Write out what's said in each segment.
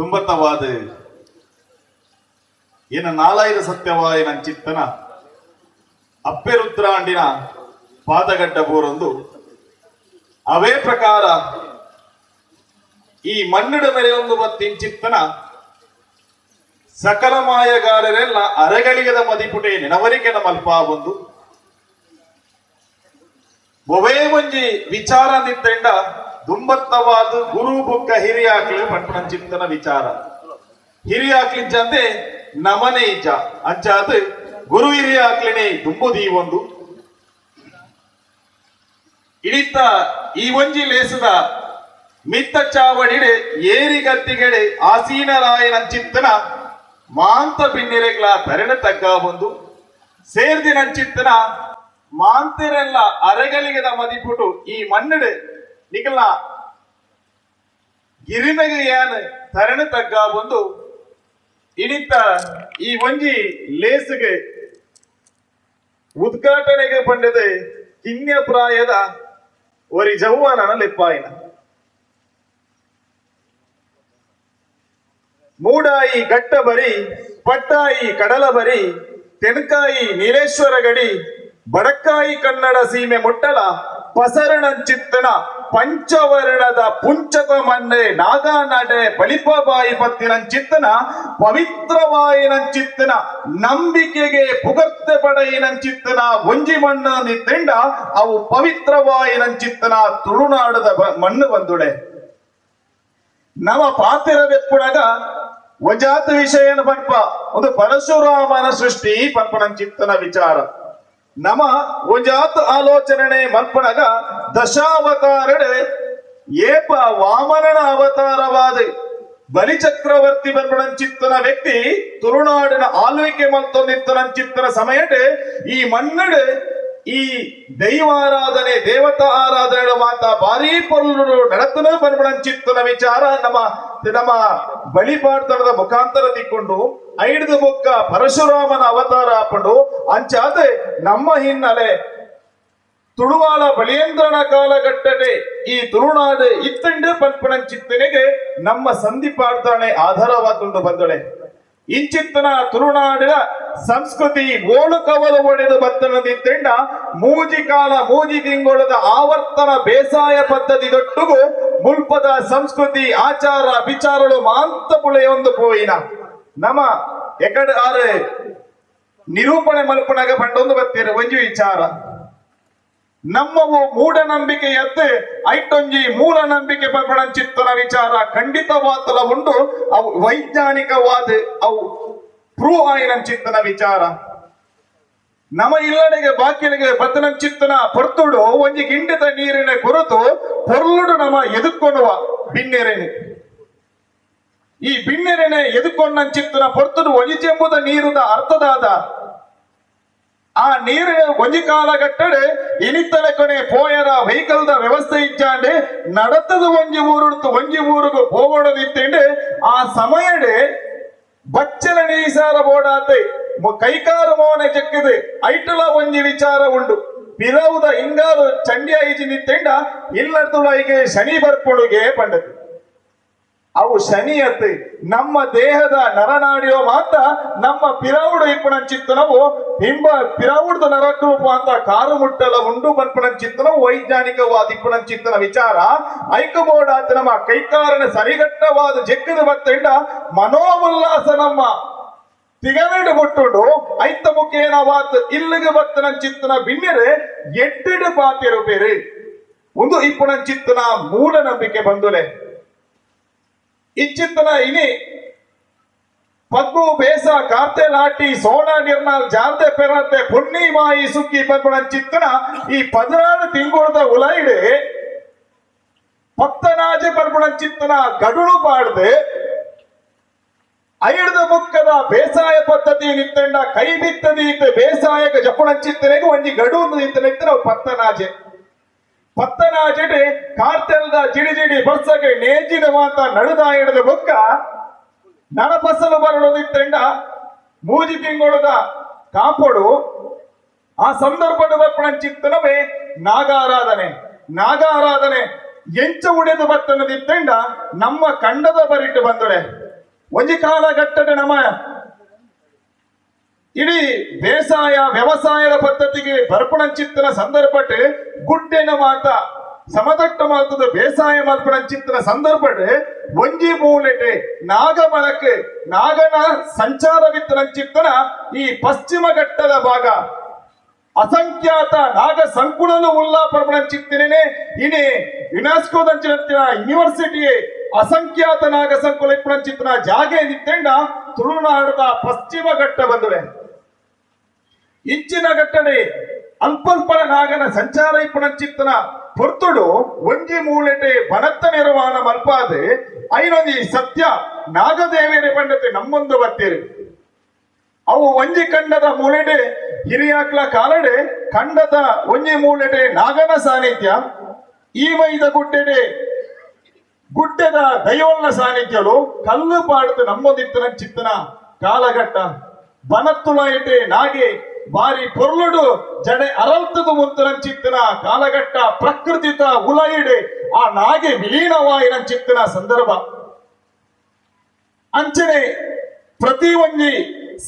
ತುಂಬತ್ತವಾದ ಏನ ನಾಲಾಯಿರ ಸತ್ಯವಾಯ ಚಿತ್ತನ ಅಪ್ಪೆರುದ್ರಾಂಡಿನ ಪಾದಗಡ್ಡ ಬೋರೊಂದು. ಅವೇ ಪ್ರಕಾರ ಈ ಮಣ್ಣಿಡ ಮೇಲೆ ಒಂದು ಮತ್ತಿಂಚಿತ್ತನ ಸಕಲ ಮಾಯಗಾರರೆಲ್ಲ ಅರಗಳಿಗದ ಮದಿಪುಟೆ ನೆನವರಿಕೆನ ಮಲ್ಪ ಒಂದು ಒವೇ ಒಂಜಿ ವಿಚಾರ ನಿತ್ತೆಂಡ ದುಂಬತ್ತವಾದ ಗುರು ಬುಕ್ಕ ಪಠಣ ಚಿಂತನ ವಿಚಾರ. ಹಿರಿಯಾಕ್ಲಿಂಚಂದೆ ನಮನೆ ಇಜ್ಜ. ಅಂಚಾದ ಗುರು ಹಿರಿಯ ಹಿರಿಯಾಕ್ಲಿನೇ ದುಂಬುದಿ ಒಂದು. ಇಳಿತ ಈ ಒಂಜಿ ಲೇಸದ ಮಿತ್ತ ಚಾವಡಿಡೆ ಏರಿಗತ್ತಿಗೆಡೆ ಆಸೀನರಾಯನ ಚಿತ್ತನ ಮಾಂತ ಬಿನ್ನೆರೆಗಳ ತರಣ ತಗ್ಗ ಒಂದು. ಸೇರ್ದಿನ ಚಿತ್ತನ ಮಾಂತೆರೆಲ್ಲ ಅರೆಗಳಿಗದ ಮದಿಪುಟು ಈ ಮನ್ನಡೆ ನಿಗಲ ಗಿರಿಮೆಗೆ ಯಾನ್ ತರಣ ತಗ್ಗ ಒಂದು ಇನಿತ ಈ ಒಂಜಿ ಲೇಸಿಗೆ ಉದ್ಘಾಟನೆಗೆ ಬಂಡದೆ ಕಿನ್ಯ ಪ್ರಾಯದ ಒರಿ ಜೌವನನ ಲೆಪ್ಪಾಯಿನ. ಮೂಡಾಯಿ ಗಟ್ಟ ಬರಿ ಪಟ್ಟಾಯಿ ಕಡಲ ಬರಿ ತೆಣಕಾಯಿ ನೀಲೇಶ್ವರ ಗಡಿ ಬಡಕ್ಕಾಯಿ ಕನ್ನಡ ಸೀಮೆ ಮುಟ್ಟಲ ಪಸರಣಂಚಿತ್ತನ ಪಂಚವರ್ಣದ ಪುಂಚತ ಮನ್ನೆ ನಾಗಾನಡೆ ಬಲಿಪಬಾಯಿ ಪತ್ತಿನಂಚಿತ್ತನ ಪವಿತ್ರವಾಯಿನಂಚಿತ್ತನ ನಂಬಿಕೆಗೆ ಪುಗರ್ತೆ ಪಡೆಯಿನಂಚಿತ್ತನ ಒಂಜಿ ಮಣ್ಣ ನಿತ್ತಿಂಡ ಅವು ಪವಿತ್ರವಾಯಿನಂಚಿತ್ತನ ತುಳುನಾಡದ ಮಣ್ಣು ಬಂದುಡೆ ನವ ಪಾತಿರ ಬೆಪ್ಪುಡಗ ವಜಾತ ವಿಷಯನ ಪಂಪ ಒಂದು ಪರಶುರಾಮನ ಸೃಷ್ಟಿ ಪಂಪನ ಚಿತ್ತನ ವಿಚಾರ. ನಮ ಉಜಾತ್ ಆಲೋಚನೆ ಮಲ್ಪಣಗ ದಶಾವತಾರಡೆ ಏಪ ವಾಮನನ ಅವತಾರವಾದ ಬಲಿ ಚಕ್ರವರ್ತಿ ಬರ್ಪಣ ಚಿತ್ತನ ವ್ಯಕ್ತಿ ತುಳುನಾಡಿನ ಆಳ್ವಿಕೆ ಮಲ್ತೊಂದಿತ್ತನ ಚಿತ್ತನ ಸಮಯಡೆ ಈ ಮನ್ನಡೆ ಈ ದೈವಾರಾಧನೆ, ದೇವತಾ ಆರಾಧನೆ ಮಾತ ಭಾರಿ ಪೊರ್ಲು ನಡತನ ಚಿತ್ತನ ವಿಚಾರ. ನಮ್ಮ ನಮ್ಮ ಬಲಿಪಾಡ್ತನದ ಮುಖಾಂತರ ತಿಕ್ಕೊಂಡು ಐಡ್ದು ಬೊಕ್ಕ ಪರಶುರಾಮನ ಅವತಾರ ಹಾಕೊಂಡು ಅಂಚಾದ ನಮ್ಮ ಹಿನ್ನೆಲೆ ತುಳುವಾಳ ಬಲಿಯೇಂದ್ರನ ಕಾಲಘಟ್ಟದೆ ಈ ತುಳುನಾಡು ಇತ್ತಂಡ ಪನ್ಪನ ಚಿತ್ತನೆಗೆ ನಮ್ಮ ಸಂಧಿಪಾಡ್ತಾನೆ ಆಧಾರವಾದುಂಡು ಬಂದಳೆ. ಇಂಚಿತ್ತನ ತುಳುನಾಡಿನ ಸಂಸ್ಕೃತಿ ಓಳು ಕವಲು ಒಡೆದು ಬತ್ತನದಿತ್ತೆಂಡ ಮೂಜಿ ಕಾಲ ಮೂಜಿ ತಿಂಗಳದ ಆವರ್ತನ ಬೇಸಾಯ ಪದ್ಧತಿ ದೊಟ್ಟುಗು ಮುಲ್ಪದ ಸಂಸ್ಕೃತಿ ಆಚಾರ ವಿಚಾರಗಳು ಮಾಂತ ಪುಳೆಯೊಂದು ಪೋಯಿನ. ನಮ ಎಕಡೆ ಆರೆ ನಿರೂಪಣೆ ಮಲ್ಪನಾಗ ಪಂಡೊಂದು ಬತ್ತಿರ ಒಂಜಿ ವಿಚಾರ. ನಮ್ಮವು ಮೂಢನಂಬಿಕೆ ಎತ್ತೆ ಐಟೊಂಜಿ ಮೂಲ ನಂಬಿಕೆ ಬರ್ಪಣ ಚಿತ್ತನ ವಿಚಾರ ಖಂಡಿತವಾತಲ ಉಂಡು ಅವು ವೈಜ್ಞಾನಿಕವಾದ ಅವು ಪ್ರೂವ್ ಆಯಿನ ಚಿಂತನ ವಿಚಾರ. ನಮ ಇಲ್ಲಡೆಗೆ ಬಾಕಿಲಿಗೆ ಬತ್ತನ ಚಿತ್ತನ ಪೊರ್ತುಡು, ಒಂಜಿ ಗಿಂಡಿತ ನೀರಿನ ಕೊರತು ಪೊರ್ಲುಡು ನಮ ಎದುಕೊಡುವ ಬಿನ್ನೆರೆನೆ. ಈ ಬಿನ್ನೆರೆನೆ ಎದುಕೊಂಡ ಚಿತ್ತನ ಪೊರ್ತುಡು ಒಜಿಚೆಂಬುದ ನೀರುದ ಅರ್ಥದಾದ. ಆ ನೀರಿನ ಒಂಜಿ ಕಾಲಘಟ್ಟಡೆ ಇನಿತ್ತಲ ಕೊನೆ ಪೋಯರ ವೆಹಿಕಲ್ದ ವ್ಯವಸ್ಥೆ ಇಚ್ಚಾಂಡೆ ನಡತದ ಒಂಜಿ ಊರು ಒಂಜಿ ಊರಿಗೂ ಪೋಗೋಡದಿತ್ತಂಡೆ ಆ ಸಮಯಡೆ ಬಚ್ಚಲ ನೀಸಾರ ಬೋಡಾತೆ. ಕೈಕಾರು ಮೋನೆ ಚೆಕ್ಕದು ಐಟಲ ಒಂಜಿ ವಿಚಾರ ಉಂಡು. ಪಿರವುದ ಇಂಗಾಲು ಚಂಡಿ ಐಜಿ ನಿತ್ತೆಂಡ. ಇಲ್ಲರ್ತುಳೈಗೆ ಶನಿ ಬರ್ಕೊಳುಗೆ ಪಂಡದು ಅವು ಶನಿಯತ್ ನಮ್ಮ ದೇಹದ ನರನಾಡಿಯೋ ಮಾತ್ರ ನಮ್ಮ ಪಿರವುಡು ಇಪ್ಪಣ ಚಿತ್ತನವು ಹಿಂಬ ಪಿರವುಡ್ದು ನರಕರೂಪ ಅಂತ ಕಾರು ಮುಟ್ಟಲ ಉಂಡು ಬನ್ಪಣ ಚಿತ್ತನವು ವೈಜ್ಞಾನಿಕವಾದ ಇಪ್ಪಣ ಚಿತ್ತನ ವಿಚಾರ. ಐಕಬೋಡಾತ ನಮ್ಮ ಕೈಕಾರನ ಸರಿಗಟ್ಟವಾದ ಜಗ್ಗದ ಬತ್ತಂಡ ಮನೋಲ್ಲಾಸ ನಮ್ಮ ತಿಗನೇಡು ಕೊಟ್ಟುಂಡು ಐತ ಮುಖೇನವಾತ್ ಇಲ್ಲಿಗೆ ಬತ್ತನ ಚಿತ್ತನ ಬಿನ್ನೆರೆ ಎಟ್ಟಿಡು ಪಾತಿರು ಬೇರೆ ಒಂದು ಇಪ್ಪಣ ಚಿತ್ತನ ಮೂಲ ನಂಬಿಕೆ ಬಂದುಲೆ. ಇಚ್ಚಿತ್ತನ ಇನಿ. ಪದ್ಮು ಬೇಸ ಕಾರ್ತೆ ಲಾಟಿ ಸೋಣ, ನಿರ್ನಾಲ್, ಜಾರ್ದೆ ಪೆರಂತೆ ಪುಣ್ಣಿ ಮಾಯಿ, ಸುಕ್ಕಿ ಪಗ್ಗುಣ ಚಿತ್ತನ ಈ ಪದಿನಾರು ತಿಂಗಳದ ಉಲೈಡೆ ಪತ್ತನಾಜೆ ಪರ್ಪುಣ ಚಿತ್ತನ ಗಡುಳು ಪಾಡ್ದೆ ಐಡದ ಮುಕ್ಕದ ಬೇಸಾಯ ಪದ್ಧತಿ ನಿಂತಂಡ ಕೈ ಬಿತ್ತದೀತ ಬೇಸಾಯಕ ಜಪುಣ ಚಿತ್ತನೆಗೆ ಒಂಜಿ ಗಡು ನಿತ್ತನೆತ್ತಿನ ಪತ್ತನಾಜೆ ಪತ್ತನಾಜೆಡೆ ಕಾರ್ತೆಲ್ದ ಜಿಡಿ ಜಿಡಿ ಬರ್ಸಗೆ ನೇಜಿನ ಮಾತ ನಡೆದ ಹಿಡಿದ ಬೊಕ್ಕ ನನ ಫಸಲು ಮೂಜಿ ತಿಂಗಳದ ಕಾಪಡು. ಆ ಸಂದರ್ಭದ ಬರ್ಪಣ ಚಿತ್ತನವೇ ನಾಗಾರಾಧನೆ. ನಾಗಾರಾಧನೆ ಎಂಚ ಉಡೆದು ಬತ್ತನದಿತ್ತಂಡ ನಮ್ಮ ಕಂಡದ ಬರಿಟ್ಟು ಬಂದಳೆ. ಒಂಜಿ ಕಾಲಘಟ್ಟದ ನಮ್ಮ ಇಡೀ ಬೇಸಾಯ ವ್ಯವಸಾಯದ ಪದ್ಧತಿಗೆ ಬರ್ಪಣಂಚಿತ್ತಿನ ಸಂದರ್ಭ ಗುಡ್ಡೆನ ಮಾತ ಸಮತಟ್ಟ ಮಾತದ ಬೇಸಾಯ ಮಲ್ಪಣಂಚಿತ್ತಿನ ಸಂದರ್ಭ ಒಂಜಿ ಮೂಲೆಟೆ ನಾಗನ ಸಂಚಾರವಿತ್ತನಂಚಿತ್ತನ ಈ ಪಶ್ಚಿಮ ಘಟ್ಟದ ಭಾಗ. ಅಸಂಖ್ಯಾತ ನಾಗ ಸಂಕುಲನ ಉಲ್ಲಾ ಪರ್ಮಣಂಚಿತ್ತಿನೇ ಇನಿ ಯುನೆಸ್ಕೋದಂಚಿನ ಯೂನಿವರ್ಸಿಟಿ ಅಸಂಖ್ಯಾತ ನಾಗ ಸಂಕುಲ ಇಪ್ಪಣಂಚಿತ್ತಿನ ಜಾಗೆ ನಿತ್ತೆಂಡ ತುಳುನಾಡದ ಪಶ್ಚಿಮ ಘಟ್ಟ ಬಂದುವೆ. ಇಂಚಿನ ಘಟ್ಟನೆ ಅಲ್ಪಲ್ಪನ ನಾಗನ ಸಂಚಾರ ಇಪ್ಪಣಂಚಿತ್ತನ ಪೊರ್ತುಡು ಒಂಜಿ ಮೂಲೆಟೆ ಬನತ್ತ ನಿರ್ವಾಣ ಮಲ್ಪಾದೆ, ಐನೊಂದಿ ಸತ್ಯ ನಾಗದೇವೇನೆ ಪಂಡತೆ ನಮ್ಮೊಂದು ಬರ್ತೀರಿ. ಅವು ಒಂಜಿ ಖಂಡದ ಮೂಲೆಡೆ ಹಿರಿಯಾಕ್ಲ ಕಾಲಡೆ ಖಂಡದ ಒಂಜಿ ಮೂಲೆಟೆ ನಾಗನ ಸಾನ್ನಿಧ್ಯ ಈ ವೈದ ಗುಡ್ಡೆಡೆ ಗುಡ್ಡದ ದೈವಲ್ನ ಸಾನ್ನಿಧ್ಯಲು ಕಲ್ಲು ಪಾಡ್ದು ನಮ್ಮೊಂದಿತ್ತನ ಚಿತ್ತನ ಕಾಲಘಟ್ಟ. ಬನತ್ತುಲ ನಾಗೆ ಬಾರಿ ಪೊರ್ಲುಡು ಜಡೆ ಅರಲ್ತದು ಮುಂತನ ಚಿತ್ತನ ಕಾಲಘಟ್ಟ ಪ್ರಕೃತಿತ ಉಲಯಿಡೆ ಆ ನಾಗೆ ವಿಲೀನವಾಯಿನ ಚಿತ್ತನ ಸಂದರ್ಭ. ಅಂಚನೆ ಪ್ರತಿ ಒಂಜಿ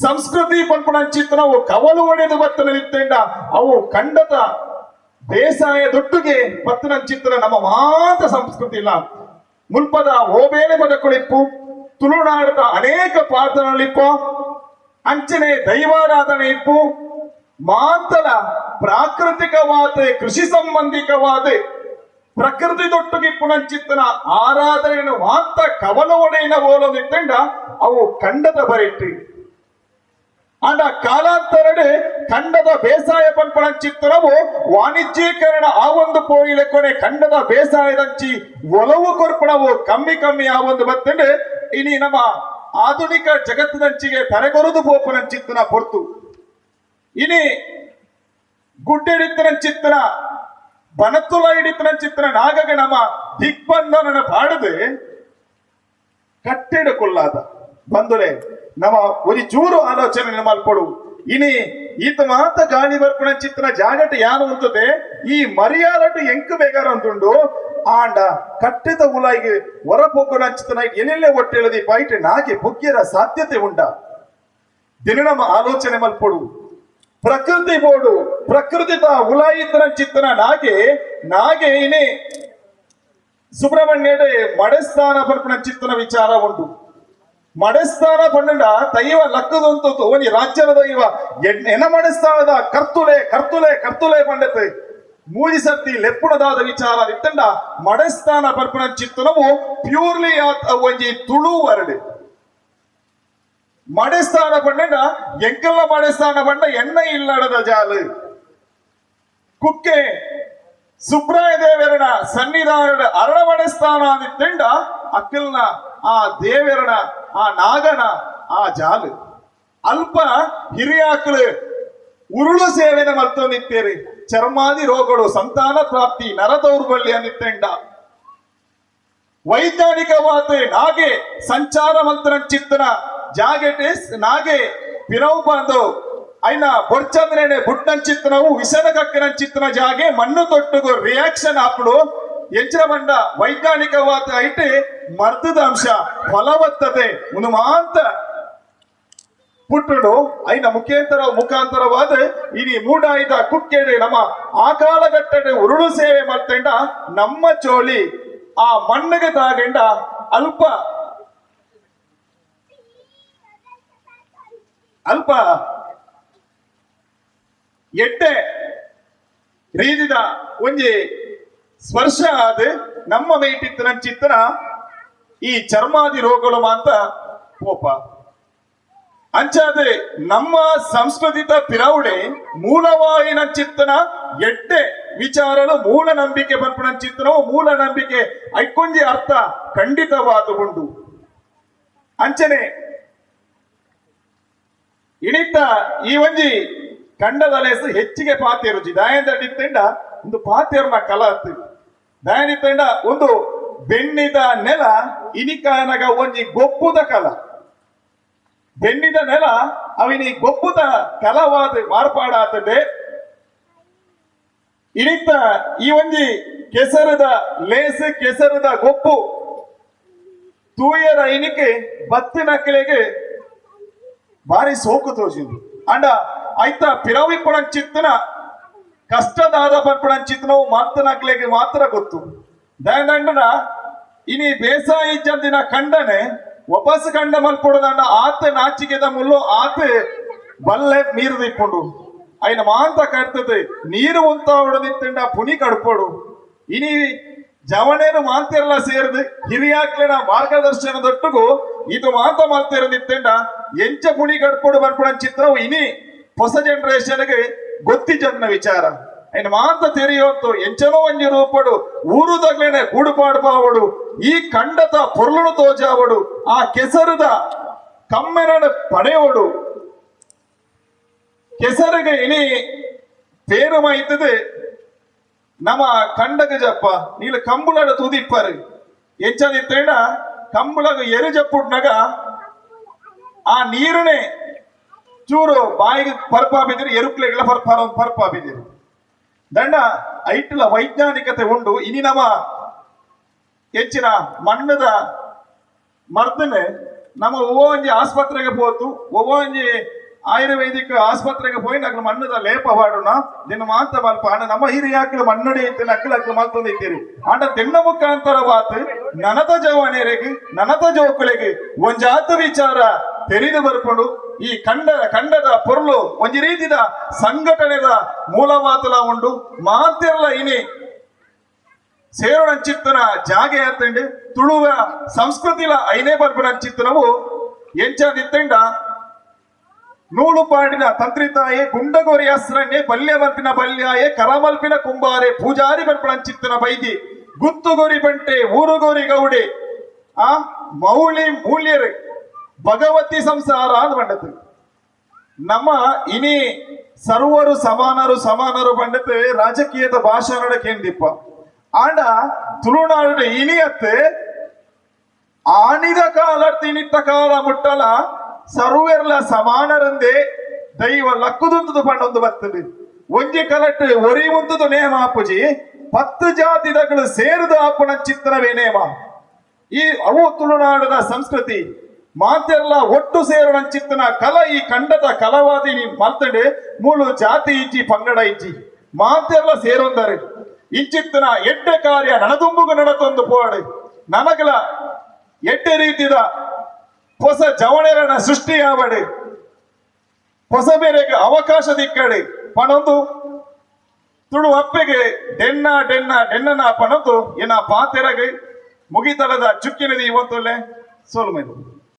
ಸಂಸ್ಕೃತಿ ಪಂಪಣಂಚಿತ್ತು ನಾವು ಕವಲು ಒಡೆದು ಬತ್ತನ ನಿತ್ತೆಂಡ, ಅವು ಖಂಡದ ಬೇಸಾಯ ದೊಟ್ಟುಗೆ ಬತ್ತನಂಚಿತ್ತನ ನಮ್ಮ ಮಾತ್ರ ಸಂಸ್ಕೃತಿ ಇಲ್ಲ. ಮುಲ್ಪದ ಓಬೇಲೆ ಬದಕುಳಿಪ್ಪು, ತುಳುನಾಡದ ಅನೇಕ ಪ್ರಾರ್ಥನೆಗಳಿಪ್ಪ, ಅಂಚನೆ ದೈವಾರಾಧನೆ ಇಪ್ಪು ಮಾತಲ ಪ್ರಾಕೃತಿಕವಾದ, ಕೃಷಿ ಸಂಬಂಧಿಕವಾದ ಪ್ರಕೃತಿ ದೊಟ್ಟುಗಿಪ್ಪುನಂಚಿತ್ತನ ಆರಾಧನೆಯನ್ನು ಮಾತ್ರ ಕವಲ ಒಡೆಯಿನ ಓಲೋದಿತ್ತಂಡ ಅವು ಖಂಡದ ಬರಿಟ್ಟಿ ಅಂಡ ಕಾಲಾಂತರಡೆ ಖಂಡದ ಬೇಸಾಯ ಪಂಪಣಂಚಿತ್ತನವು ವಾಣಿಜ್ಯೀಕರಣ ಆ ಒಂದು ಪೋಯಿಲೆ ಕೊನೆ ಖಂಡದ ಬೇಸಾಯದಂಚಿ ಒಲವು ಕೊರ್ಪಣವು ಕಮ್ಮಿ ಕಮ್ಮಿ ಆ ಒಂದು ಬತ್ತಂಡೆ ಇನಿ ನಮ್ಮ ಆಧುನಿಕ ಜಗತ್ತಿನಂಚಿಗೆ ತರೆಗೊರದು ಪೋಪನಂಚಿತ್ತನ ಪೊರ್ತು. ಇನಿ ಗುಡ್ಡೆಡಿತ್ತನ ಚಿತ್ರ ಬನತ್ತುಲ ಹಿಡಿತನ ಚಿತ್ರ ನಾಗಗ ನಮ್ಮ ದಿಗ್ಬಂಧನ ಪಾಡದೆ ಕಟ್ಟೆಡ ಕೊಲ್ಲಾದ ಬಂದುಲೆ ನಮ್ಮ ಒಂದು ಚೂರು ಆಲೋಚನೆ ಮಲ್ಪಡು ಇನಿ ಈತ ಮಾತ ಗಾಳಿ ಬರ್ಪಣ ಚಿತ್ರ ಜಾಗಟ ಯಾನು ಅಂತದೆ ಈ ಮರಿಯಾಲಟ್ಟು ಎಂಕ ಬೇಗಾರ ಅಂತುಂಡು, ಆಂಡ ಕಟ್ಟೆದ ಉಲಾಯಿಗೆ ಹೊರ ಪೊಗ್ಗುನ ಚಿತ್ರ ಎಲ್ಲೆಲ್ಲೇ ಒಟ್ಟೆಳದಿ, ಬೈಟ್ ನಾಗೆ ಬುಗ್ಗಿರ ಸಾಧ್ಯತೆ ಉಂಡ. ದಿನ ನಮ್ಮ ಆಲೋಚನೆ ಮಲ್ಪಡು ಪ್ರಕೃತಿ ಬೋಡು ಪ್ರಕೃತಿತ ಉಲಾಯಿತನ ಚಿತ್ತನ ನಾಗೆ ನಾಗೆ ಇನಿ ಸುಬ್ರಹ್ಮಣ್ಯಡೆ ಮಡೆಸ್ಥಾನ ಬರ್ಪಣ ಚಿತ್ತನ ವಿಚಾರ ಉಂಟು ಮಡೆಸ್ಥಾನ ಪಂಡ ದೈವ ಲಕ್ಕದಂತು ಒಂಜಿ ರಾಜ್ಯದ ದೈವ ಎನ್- ಮಡೆಸ್ಥಾನದ ಕರ್ತುಲೆ ಕರ್ತುಲೆ ಕರ್ತುಲೆ ಪಂಡತೆ. ಮೂಜಿ ಸರ್ತಿ ಲೆಪ್ಪುಣದಾದ ವಿಚಾರ ಇತ್ತಂಡ ಮಡೆಸ್ಥಾನ ಬರ್ಪಣ ಚಿತ್ತನವು ಪ್ಯೂರ್ಲಿ ಒಂಜಿ ತುಳು ವರ್ಡ್ ಮಡೆಸ್ಥಾನ ಪಂಡ எங்கெல்லாம் ಮಡೆಸ್ಥಾನ ಪಂಡ ಎಣ್ಣ ಇಲ್ಲಡದ ஜாலு ಕುಕ್ಕೆ ಸುಬ್ರಾಯ ದೇವರನ ಸನ್ನಿಧಾನದ ಅರಳಮಡೆ ಸ್ಥಾನ ಅಕ್ಕಲ್ನ, ಆ ದೇವರನ ಆ ನಾಗನ, ಆ ಜಾಲು. ಅಲ್ಪ ಹಿರಿಯಾಕಳು ಉರುಳು ಸೇವೆನ ಮಲ್ತೊಂದಿತ್ತೇರಿ ಚರ್ಮಾದಿ ರೋಗಗಳು, ಸಂತಾನ ಪ್ರಾಪ್ತಿ ನರ ದೌರ್ಬಲ್ಯ ಅಂದಿತ್ತಂಡ ವೈಜ್ಞಾನಿಕವಾದ ನಾಗೆ ಸಂಚಾರ ಮಂತ್ರ ಚಿತ್ತನ ಜಾಗೆಟೆ ನಾಗೆ ಪಿರವು ಬಂದು. ವಿಷದ ಕಕ್ಕಿನ ಚಿತ್ತನ ಜಾಗೆ ಮಣ್ಣು ತೊಟ್ಟುಗು ರಿಯಾಕ್ಷನ್ ಹಾಪಡು ಎಂಚಿನ ಬಂಡ ವೈಜ್ಞಾನಿಕವಾದ ಐಟೆ ಮರ್ದದ ಅಂಶ ಫಲವತ್ತತೆ ಒಂದು ಮಾಂತ ಪುಟ್ಟುಡು. ಐನ ಮುಖೇಂತರ ಮುಖಾಂತರವಾದ ಇನಿ ಮೂಡಾಯ್ದ ಕುಕ್ಕೆಡೆ ನಮ್ಮ ಆ ಕಾಲಘಟ್ಟದ ಉರುಳು ಸೇವೆ ಮಾಡ್ತಂಡ ನಮ್ಮ ಚೋಳಿ. ಆ ಮಣ್ಣಿಗೆ ತಾಗಂಡ ಅಲ್ಪ ಅಲ್ಪ ಎಟ್ಟೆ ರೀತಿದ ಒಂಜಿ ಸ್ಪರ್ಶ ಆದ ನಮ್ಮ ಮೇಟಿತ್ತಿನ ಚಿತ್ತನ ಈ ಚರ್ಮಾದಿ ರೋಗಗಳು ಮಾತ್ರ ಪೋಪ ಅಂಚಾದೆ ನಮ್ಮ ಸಂಸ್ಕೃತಿತ ಪಿರವುಡೆ ಮೂಲವಾಯಿನ ಚಿತ್ತನ ಎಟ್ಟೆ ವಿಚಾರನು ಮೂಲ ನಂಬಿಕೆ ಬರ್ಪಣ ಚಿತ್ತನವು ಮೂಲ ನಂಬಿಕೆ ಐಕೊಂಜಿ ಅರ್ಥ ಖಂಡಿತವಾದ ಉಂಡು ಅಂಚನೆ ಇಣಿತ ಈ ಒಂಜಿ ಕಂಡದಲೆಸ್ ಹೆಚ್ಚಿಗೆ ಪಾತೆರು ಜಿ ದಾಯಂದಿತ್ತಂಡ ಒಂದು ಪಾತೆರ್ನ ಕಲ ಹತ್ತಿವಿ ದಾಯನಿತ್ತಂಡ ಒಂದು ಬೆಣ್ಣಿದ ನೆಲ, ಇನಿಕಾನಗ ಒಂಜಿ ಗೊಬ್ಬುದ ಕಲ. ಬೆಣ್ಣಿದ ನೆಲ, ಅವಿನಿ ಗೊಬ್ಬುದ ಕಲವಾದ ಮಾರ್ಪಾಡಾತದೆ ಇಳಿತ ಈ ಒಂಜಿ ಕೆಸರದ ಲೇಸು, ಕೆಸರದ ಗೊಪ್ಪು ತೂಯರ ಇನಿಕೆ, ಬತ್ತಿನ ಕೆಳೆಗೆ ಭಾರಿ ಸೋಕು ತೋಜಿಂದು ಅಂಡ ಐತ ಪಿರವಿ ಚಿತ್ತನ ಕಷ್ಟದಾದ ಬರ್ಪಣಂಚಿತ್ತನವು ಮಾತನಾಗ್ಲಿಗೆ ಮಾತ್ರ ಗೊತ್ತು ದಂಡನ ಇನಿ ಬೇಸಾಯ ಇಜ್ಜಂದಿನ ಕಂಡನೆ ವಾಪಸ್ ಕಂಡ ಮಲ್ಪೊಡದಂಡ ಆತ ನಾಚಿಕೆದ ಮುಲ್ಲು ಆತ ಬಲ್ಲೆ ನೀರು ದಿಪ್ಪುಂಡು ಐನ ಮಾಂತ ಕರ್ತದೆ ನೀರು ಉಂತ ಹೊಡೆದಿತ್ತಂಡ ಪುನಿ ಕಡ್ಪೋಡು ಇನಿ ಜವಣೇನು ಮಾಂತೆಲ್ಲ ಸೇರಿದು ಹಿರಿಯಾಕ್ಲಿನ ಮಾರ್ಗದರ್ಶನದೊಟ್ಟಿಗೂ ಇದು ಮಾತ ಮಾಲ್ತಿರದಿತ್ತಂಡ ಎಂಚ ಪುಣಿ ಕಡ್ಪೋಡು ಬರ್ಪಣ ಚಿತ್ರವು ಇನಿ ಹೊಸ ಜನರೇಷನ್ಗೆ ಗೊತ್ತಿಜನ್ನ ವಿಚಾರ ఆయన మాంత తెరియొత్తు ఎంచనో ಒಂಜಿ ರೂಪಡು ಊರು ತಗ್ಲೇನೆ ಕೂಡುಪಾಡು ಪಾವಡು ಈ ಕಂಡತ ಪೊರ್ಲುನು ತೋಜಾವಡು ಆ ಕೆಸರದ ಕಮ್ಮೆನನ ಪಡೆಯೋಡು ಕೆಸರಿಗೆ ಇನಿ ಪೇರು ನಮ கண்டக ನೀಲ நீல కంబులాడ தூதிப்பாரு ఎంచని తేడా కంబులకు ఎరు చెప్పుట్నగా ಆ ಚೂರು ಬಾಯಿಗೆ ಪರ್ಪ ಬಿದ್ದಿರಿ ಎರುಕ್ಲೆಗಳ ಪರ್ಪಾರ ಪರ್ಪ ಬಿದ್ದಿರಿ. ದಂಡ ಐಟ್ಲ ವೈಜ್ಞಾನಿಕತೆ ಉಂಡು, ಇನಿ ನಮ ಹೆಚ್ಚಿನ ಮಣ್ಣದ ಮರ್ದನೆ ನಮ್ಮ ಒಬ್ಬ ಒಂಜಿ ಆಸ್ಪತ್ರೆಗೆ ಹೋತು ಒಬ್ಬ ಒಂಜಿ ಹೋಗಿ ನಕ್ಲು ಮಣ್ಣದ ಲೇಪ ಬಾಡುನ ದಿನ ಮಾತ ಮಲ್ಪ. ಆಂಡ ನಮ್ಮ ಹಿರಿಯಾಕ್ಲು ಮಣ್ಣಡಿ ಇತ್ತು, ನಕ್ಲು ಅಕ್ಲು ಮಲ್ತೊಂದಿದ್ದೀರಿ ಆಂಡ ತೆನ್ನ ಮುಖಾಂತರ ಬಾತ್, ನನತ ಜವಾನೆರೆಗೆ ನನತ ಜೋಕುಲೆಗೆ ಒಂಜಾತ ವಿಚಾರ ತೆರೆದು ಬರ್ಕೊಂಡು, ಈ ಕಂಡ ಕಂಡದ ಪೊರ್ಲು, ಒಂಜಿ ರೀತಿದ ಸಂಘಟನೆದ ಮೂಲವಾತಲ ಉಂಡು. ಮಾತೆಲ್ಲ ಇನಿ ಸೇರೋಣಂಚಿತ್ತನ ಜಾಗೆ ಆತಂಡು. ತುಳುವ ಸಂಸ್ಕೃತಿಲ ಐನೇ ಬರ್ಬನಂಚಿತ್ತನವು ಎಂಚಾದಿತ್ತಂಡ ನೂಲು ಪಾಡಿನ ತಂತ್ರಿತಾಯೆ ಗುಂಡಗೋರಿ ಅಸ್ರಣ್ಯೆ ಬಲ್ಯವಂತಿನ ಬಲ್ಯಾಯೆ ಕರಮಲ್ಪಿನ ಕುಂಬಾರೆ ಪೂಜಾರಿ ಬರ್ಪಣಂಚಿತ್ತನ ಬೈದಿ. ಗುತ್ತುಗೋರಿ ಬಂಟೆ ಊರುಗೋರಿ ಗೌಡೆ. ಆ ಮೌಳಿ ಮೂಲ್ಯರು ಭಗವತಿ ಸಂಸಾರ ಅಂತ ಬಂಡತು ನಮ್ಮ ಇನಿ ಸರ್ವರು ಸಮಾನರು ಸಮಾನರು ಬಂಡತೆ ರಾಜಕೀಯದ ಭಾಷಣ ಕೇಂದಿಪ್ಪ ಆಂಡ ತುಳುನಾಡು ಇನಿಯತ್ತೆ ಆಣಿದ ಕಾಲ ತಿನಿತ್ತ ಕಾಲ ಮುಟ್ಟಲ ಸರ್ವೆರ್ಲ ಸಮಾನರಂದೇ ದೈವ ಲಕ್ಕುದೊಂದು ಪಂಡೊಂದು ಬರ್ತದೆ ಒಂಜಿ ಕಲಟ್ ಒರಿ ಮುಂದುದು ನೇಮ ಆಪುಜಿ, ಪತ್ತು ಜಾತಿದಗಳು ಸೇರಿದ ಅಪ್ಪನ ಚಿತ್ರವೇ ನೇಮ. ಈ ಅವು ತುಳುನಾಡದ ಸಂಸ್ಕೃತಿ, ಮಾತೆಲ್ಲ ಒಟ್ಟು ಸೇರೋಣ ಚಿತ್ತನ ಕಲ ಈ ಕಂಡದ ಕಲವಾದಿ ನೀ ಮಾತಂಡೆ ಮೂಳು ಜಾತಿ ಇಜ್ಜಿ, ಪಂಗಡ ಇಜ್ಜಿ. ಮಾತೆಲ್ಲ ಸೇರೊಂದರೆ, ಇಂಚಿತ್ತನ ಎಡ್ಡೆ ಕಾರ್ಯ ನನದುಂಬುಗು ನಡತೊಂದು ಪೋಡೆ ನನಗಲ ಎಡ್ಡೆ ರೀತಿದ ಹೊಸ ಜವಣೆರನ ಸೃಷ್ಟಿಯಾವಡೆ ಹೊಸ ಬೇರೆಗೆ ಅವಕಾಶ ದಿಕ್ಕಡೆ ಪಣೊಂದು ತುಳು ಅಪ್ಪೆಗೆ ಡೆನ್ನ ಡೆನ್ನ ಡೆನ್ನನ ಪಣೊಂದು ಏನ ಪಾತೆರಗೆ ಮುಗಿತಲದ ಚುಕ್ಕಿನದಿ ಇವತ್ತು ಸೋಲು